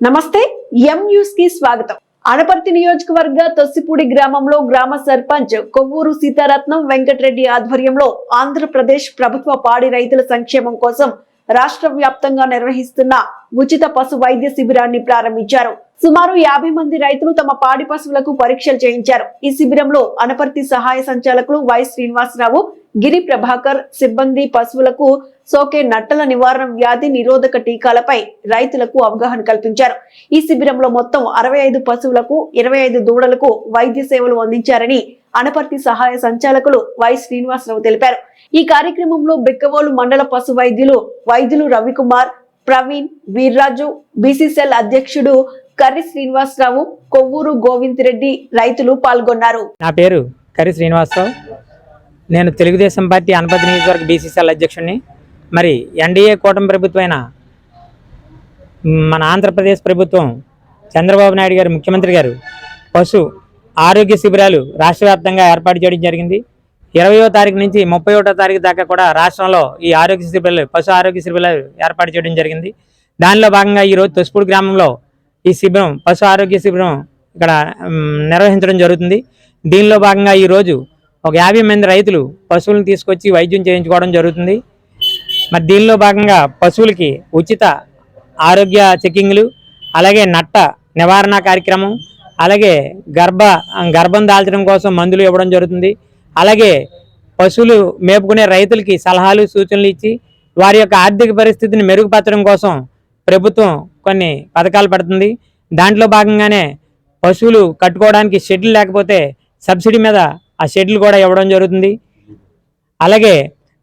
నమస్తే ఎం న్యూస్కి స్వాగతం. అనపర్తి నియోజకవర్గ తొస్సిపూడి గ్రామంలో గ్రామ సర్పంచ్ కొవ్వూరు సీతారత్నం వెంకటరెడ్డి ఆధ్వర్యంలో ఆంధ్రప్రదేశ్ ప్రభుత్వ పాడి రైతుల సంక్షేమం కోసం రాష్ట్ర వ్యాప్తంగా నిర్వహిస్తున్న ఉచిత పశు వైద్య శిబిరాన్ని ప్రారంభించారు. సుమారు యాభై మంది రైతులు తమ పాడి పశువులకు పరీక్షలు చేయించారు. ఈ శిబిరంలో అనపర్తి సహాయ సంచాలకులు వై శ్రీనివాసరావు గిరి ప్రభాకర్ సిబ్బంది పశువులకు సోకే నట్టల నివారణ వ్యాధి నిరోధక టీకాలపై రైతులకు అవగాహన కల్పించారు. ఈ శిబిరంలో మొత్తం అరవై ఐదు పశువులకు ఇరవై ఐదు దూడలకు వైద్య సేవలు అందించారని అనపర్తి సహాయ సంచాలకులు వై శ్రీనివాసరావు తెలిపారు. ఈ కార్యక్రమంలో బిక్కవోలు మండల పశు వైద్యులు వైద్యులు రవికుమార్ ప్రవీణ్ వీర్రాజు బీసీసీఎల్ అధ్యక్షుడు కర్రి శ్రీనివాసరావు కొవ్వూరు గోవింద్ రెడ్డి రైతులు పాల్గొన్నారు. నా పేరు కర్రి శ్రీనివాసరావు. నేను తెలుగుదేశం పార్టీ అనపతి నియోజకవర్గ బీసీసీఎల్ అధ్యక్షుడిని. మరి ఎన్డీఏ కూటమి ప్రభుత్వమైన మన ఆంధ్రప్రదేశ్ ప్రభుత్వం చంద్రబాబు నాయుడు గారు ముఖ్యమంత్రి గారు పశు ఆరోగ్య శిబిరాలు రాష్ట్ర వ్యాప్తంగా ఏర్పాటు చేయడం జరిగింది. ఇరవయో తారీఖు నుంచి ముప్పై ఒకటో తారీఖు దాకా కూడా రాష్ట్రంలో ఈ ఆరోగ్య శిబిరాలు పశు ఆరోగ్య శిబిరాలు ఏర్పాటు చేయడం జరిగింది. దానిలో భాగంగా ఈరోజు తొస్పూడి గ్రామంలో ఈ శిబిరం పశు ఆరోగ్య శిబిరం ఇక్కడ నిర్వహించడం జరుగుతుంది. దీనిలో భాగంగా ఈరోజు ఒక యాభై మంది రైతులు పశువులను తీసుకొచ్చి వైద్యం చేయించుకోవడం జరుగుతుంది. మరి దీనిలో భాగంగా పశువులకి ఉచిత ఆరోగ్య చెకింగ్లు అలాగే నట్ట నివారణ కార్యక్రమం అలాగే గర్భ గర్భం దాల్చడం కోసం మందులు ఇవ్వడం జరుగుతుంది. అలాగే పశువులు మేపుకునే రైతులకి సలహాలు సూచనలు ఇచ్చి వారి యొక్క ఆర్థిక పరిస్థితిని మెరుగుపరచడం కోసం ప్రభుత్వం కొన్ని పథకాలు పెడుతుంది. దాంట్లో భాగంగానే పశువులు కట్టుకోవడానికి షెడ్లు లేకపోతే సబ్సిడీ మీద ఆ షెడ్లు కూడా ఇవ్వడం జరుగుతుంది. అలాగే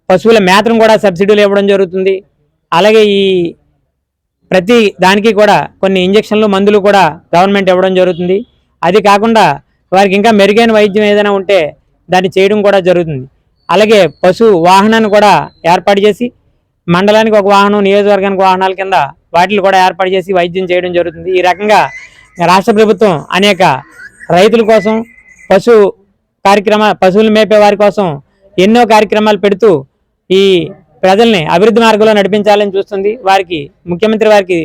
పశువుల మేతను కూడా సబ్సిడీలు ఇవ్వడం జరుగుతుంది. అలాగే ఈ ప్రతి దానికి కూడా కొన్ని ఇంజక్షన్లు మందులు కూడా గవర్నమెంట్ ఇవ్వడం జరుగుతుంది. అది కాకుండా వారికి ఇంకా మెరుగైన వైద్యం ఏదైనా ఉంటే దాన్ని చేయడం కూడా జరుగుతుంది. అలాగే పశు వాహనాన్ని కూడా ఏర్పాటు చేసి మండలానికి ఒక వాహనం నియోజకవర్గానికి వాహనాల కింద వాటిని కూడా ఏర్పాటు చేసి వైద్యం చేయడం జరుగుతుంది. ఈ రకంగా రాష్ట్ర ప్రభుత్వం అనేక రైతుల కోసం పశు కార్యక్రమ పశువులు మేపే వారి కోసం ఎన్నో కార్యక్రమాలు పెడుతూ ఈ ప్రజల్ని అభివృద్ధి మార్గంలో నడిపించాలని చూస్తుంది. వారికి ముఖ్యమంత్రి వారికి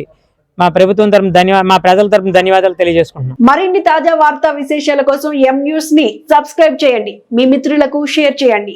మా ప్రభుత్వం తరపు ధన్యవాద మా ప్రజల తరపు ధన్యవాదాలు తెలియజేసుకుంటున్నాం. మరిన్ని తాజా వార్తా విశేషాల కోసం ఎం న్యూస్ని సబ్స్క్రైబ్ చేయండి. మీ మిత్రులకు షేర్ చేయండి.